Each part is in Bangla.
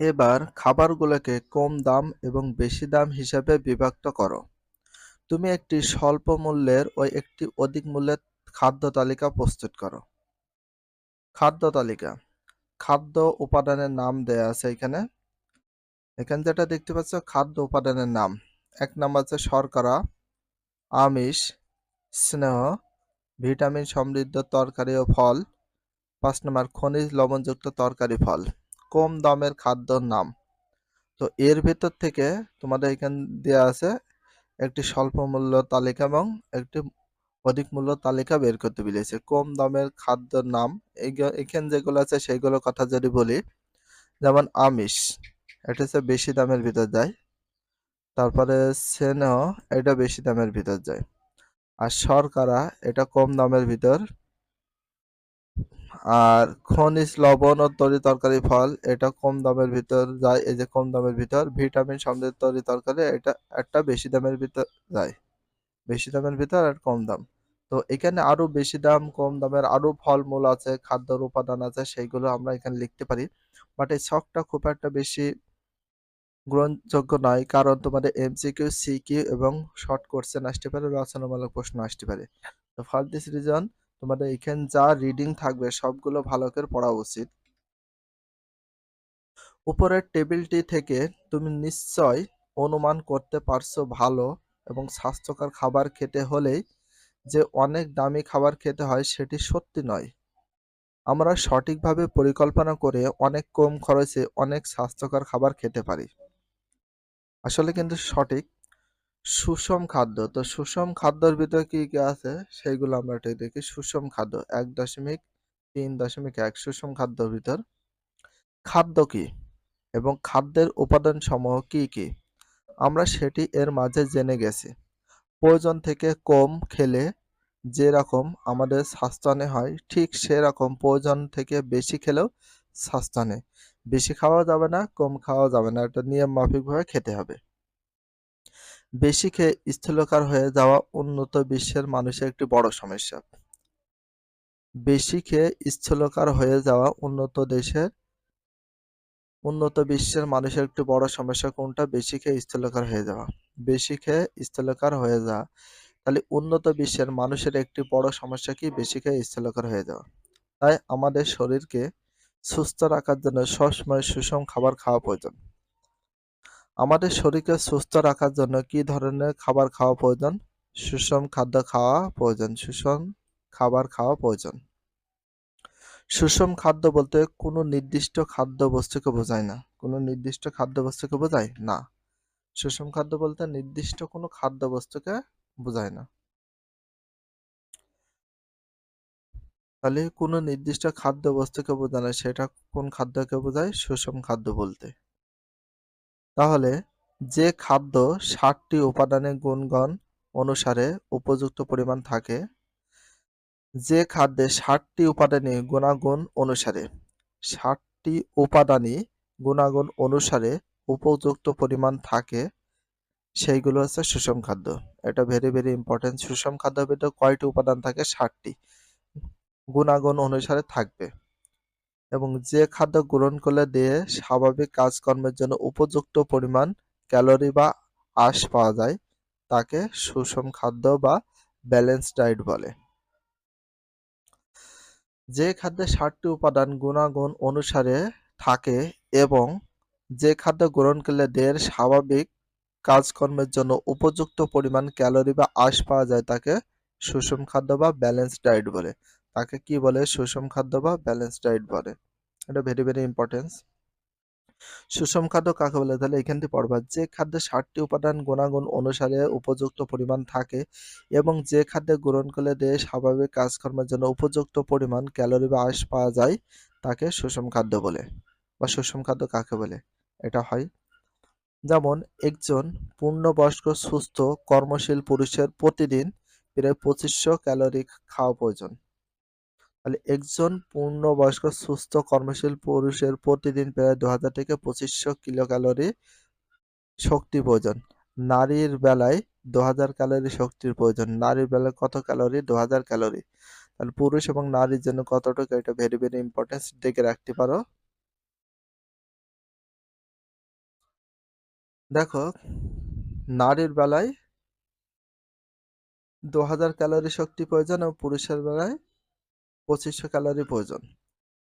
এবার খাবারগুলোকে কম দাম এবং বেশি দাম হিসাবে বিভক্ত করো। তুমি একটি স্বল্প মূল্যের ও একটি অধিক মূল্যের খাদ্য তালিকা প্রস্তুত করো। খাদ্য তালিকা। খাদ্য উপাদানের নাম দেয়া আছে এখানে। এখানে যেটা দেখতে পাচ্ছ, খাদ্য উপাদানের নাম। এক নাম্বার আছে শর্করা, আমিষ, স্নেহ, ভিটামিন সমৃদ্ধ তরকারি ও ফল। পাঁচ নম্বর, খনিজ লবণযুক্ত তরকারি ফল। কম দামের খাদ্যর নাম। তো এর ভেতর থেকে তোমাদের এখানে দেওয়া আছে একটি স্বল্প মূল্য তালিকা এবং একটি অধিক মূল্য তালিকা বের করতে বলেছে। কম দামের খাদ্যর নাম এখানে যেগুলো আছে সেইগুলোর কথা যদি বলি, যেমন আমিষ, এটা হচ্ছে বেশি দামের ভিতর যায়। তারপরে স্নেহ, এটা বেশি দামের ভিতর যায়। আর শর্করা, এটা কম দামের ভিতর আর খনিজ লবণ ও তরি তরকারি ফল, এটা কম দামের ভিতর যায়। এই যে কম দামের ভিতর, ভিটামিন সমৃদ্ধ তরি তরকারি, এটা একটা বেশি দামের ভিতর যায়। বেশি দামের ভিতর আর কম দাম। তো এখানে আরও বেশি দাম, কম দামের আরও ফলমূল আছে, খাদ্যর উপাদান আছে, সেইগুলো আমরা এখানে লিখতে পারি। বাট এই ছকটা খুব একটা বেশি গ্রহণযোগ্য নয়, কারণ তোমাদের এমসিকিউ সিকিউ এবং শর্ট কোশ্চেন আসতে পারে, রচনামূলক প্রশ্ন আসতে পারে। তো ফর দিস রিজন তোমাদের এখানে যা রিডিং থাকবে সবগুলো ভালো করে পড়া উচিত। উপরের টেবিলটি থেকে তুমি নিশ্চয় অনুমান করতে পারছ ভালো এবং স্বাস্থ্যকর খাবার খেতে হলেই যে অনেক দামি খাবার খেতে হয় সেটি সত্যি নয়। আমরা সঠিকভাবে পরিকল্পনা করে অনেক কম খরচে অনেক স্বাস্থ্যকর খাবার খেতে পারি। আসলে কিন্তু সঠিক সুষম খাদ্য। তো সুষম খাদ্যর ভিতরে কি কি আছে? সেইগুলো আমরা একটু দেখি। সুষম খাদ্য এক দশমিক তিন দশমিক এক সুষম খাদ্যর ভিতর। খাদ্য কি? এবং খাদ্যের উপাদান সমূহ কি কি? আমরা সেটি এর মাঝে জেনে গেছি। প্রয়োজন থেকে কম খেলে যেরকম আমাদের স্বাস্থ্যহানি হয়, ঠিক সেরকম প্রয়োজন থেকে বেশি খেলেও স্বাস্থ্যহানি বেশি খাওয়া যাবে না, কম খাওয়া যাবে না। এটা নিয়ম মাফিকভাবে খেতে হবে। বেশি খেয়ে স্থূলকার হয়ে যাওয়া উন্নত বিশ্বের মানুষের একটি বড় সমস্যা। বেশি খেয়ে স্থূলকার হয়ে যাওয়া উন্নত দেশের, উন্নত বিশ্বের মানুষের একটি বড় সমস্যা কোনটা? বেশি খেয়ে স্থূলকার হয়ে যাওয়া। বেশি খেয়ে স্থূলকার হয়ে যাওয়া। তাহলে উন্নত বিশ্বের মানুষের একটি বড় সমস্যা কি? বেশি খেয়ে স্থূলকার হয়ে যাওয়া। তাই আমাদের শরীরকে সুস্থ রাখার জন্য সবসময় সুষম খাবার খাওয়া প্রয়োজন। আমাদের শরীরকে সুস্থ রাখার জন্য কি ধরনের খাবার খাওয়া প্রয়োজন? সুষম খাদ্য খাওয়া প্রয়োজন, সুষম খাবার খাওয়া প্রয়োজন। সুষম খাদ্য বলতে কোনো নির্দিষ্ট খাদ্য বস্তুকে বোঝায় না। কোনো নির্দিষ্ট খাদ্য বস্তুকে বোঝায় না। সুষম খাদ্য বলতে নির্দিষ্ট কোনো খাদ্য বস্তুকে বোঝায় না। তাহলে কোনো নির্দিষ্ট খাদ্য বস্তুকে বোঝায় না, সেটা কোন খাদ্যকে বোঝায়? সুষম খাদ্য বলতে। তাহলে যে খাদ্য ষাটটি উপাদানের গুণগণ অনুসারে উপযুক্ত পরিমাণ থাকে, যে খাদ্যে ষাটটি উপাদানে গুণাগুণ অনুসারে ষাটটি উপাদানই গুণাগুণ অনুসারে উপযুক্ত পরিমাণ থাকে, সেইগুলো হচ্ছে সুষম খাদ্য। এটা ভেরি ভেরি ইম্পর্টেন্ট সুষম খাদ্যের ভিতরে কয়টি উপাদান থাকে? ষাটটি গুণাগুণ অনুসারে থাকবে। এবং যে খাদ্য গ্রহণ করলে দেহে স্বাভাবিক কাজকর্মের জন্য উপযুক্ত পরিমাণ ক্যালোরি বা আঁশ পাওয়া যায়, তাকে সুষম খাদ্য বা ব্যালেন্স ডায়েট বলে। যে খাদ্যে ষাটটি উপাদান গুণাগুণ অনুসারে থাকে এবং যে খাদ্য গ্রহণ করলে দেহের স্বাভাবিক কাজকর্মের জন্য উপযুক্ত পরিমাণ ক্যালোরি বা আঁশ পাওয়া যায়, তাকে সুষম খাদ্য বা ব্যালেন্স ডায়েট বলে। তাকে কি বলে? সুষম খাদ্য বা ব্যালেন্স ডায়েট বলে। এটা ভেরি ভেরি ইম্পর্টেন্স সুষম খাদ্য কাকে বলে? তাহলে এখান থেকে পড়বা, যে খাদ্যে ষাটটি উপাদান গুণাগুণ অনুসারে উপযুক্ত পরিমাণ থাকে এবং যে খাদ্যে গ্রহণ করলে দেহে স্বাভাবিক কাজকর্মের জন্য উপযুক্ত পরিমাণ ক্যালোরি বা আঁশ পাওয়া যায়, তাকে সুষম খাদ্য বলে বা সুষম খাদ্য কাকে বলে? এটা হয়। যেমন, একজন পূর্ণবয়স্ক, সুস্থ, কর্মশীল পুরুষের প্রতিদিন প্রায় পঁচিশশো ক্যালোরি খাওয়া প্রয়োজন। তাহলে একজন পূর্ণবয়স্ক সুস্থ কর্মশীল পুরুষের প্রতিদিন প্রায় দু হাজার থেকে পঁচিশশো কিলো ক্যালোরি শক্তি প্রয়োজন। নারীর বেলায় দু হাজার ক্যালোরি শক্তির প্রয়োজন। নারীর বেলায় কত ক্যালোরি? দু হাজার ক্যালোরি। তাহলে পুরুষ এবং নারীর জন্য কতটুকু? এটা ভেরি ভেরি ইম্পর্টেন্স দেখে রাখতে পারো। দেখো, নারীর বেলায় দু হাজার ক্যালোরি শক্তি প্রয়োজন এবং পুরুষের বেলায় পঁচিশশো ক্যালোরি প্রয়োজন।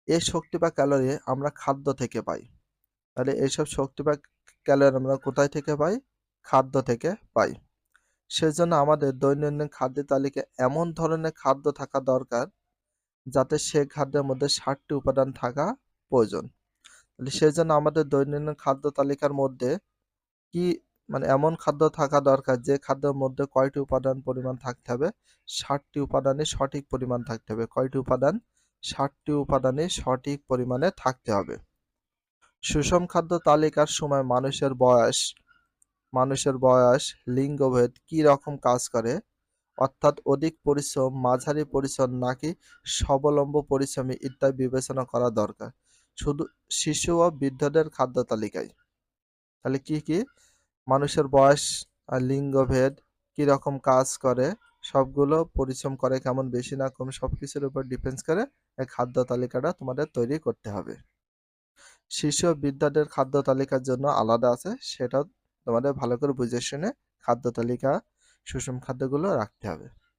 এই শক্তি বা ক্যালোরি আমরা খাদ্য থেকে পাই। তাহলে এইসব শক্তি বা ক্যালোরি আমরা কোথায় থেকে পাই? খাদ্য থেকে পাই। সেজন্য আমাদের দৈনন্দিন খাদ্য তালিকায় এমন ধরনের খাদ্য থাকা দরকার যাতে সে খাদ্যের মধ্যে ষাটটি উপাদান থাকা প্রয়োজন। তাহলে সেজন্য আমাদের দৈনন্দিন খাদ্য তালিকার মধ্যে কি মানে এমন খাদ্য থাকা দরকার যে খাদ্যের মধ্যে কয়টি উপাদান পরিমাণ থাকতে হবে? ষাটটি উপাদানে সঠিক পরিমাণ থাকতে হবে। কয়টি উপাদান? ষাটটি উপাদানে সঠিক পরিমাণে থাকতে হবে। সুষম খাদ্য তালিকার সময় মানুষের বয়স মানুষের বয়স, লিঙ্গভেদ কি রকম কাজ করে? অর্থাৎ অধিক পরিশ্রম, মাঝারি পরিশ্রম নাকি স্বাবলম্ব পরিশ্রমী ইত্যাদি বিবেচনা করা দরকার। শুধু শিশু ও বৃদ্ধদের খাদ্য তালিকায়। তাহলে কি কি? মানুষের বয়স আর লিঙ্গভেদ কীরকম কাজ করে, সবগুলো পরিশ্রম করে কেমন বেশি না কম সব কিছুর উপর ডিপেন্ডস করে এই খাদ্য তালিকাটা তোমাদের তৈরি করতে হবে। শিশু বিদ্যাদের খাদ্য তালিকার জন্য আলাদা আছে সেটা তোমাদের ভালো করে বুঝে শুনে খাদ্য তালিকা, সুষম খাদ্যগুলো রাখতে হবে।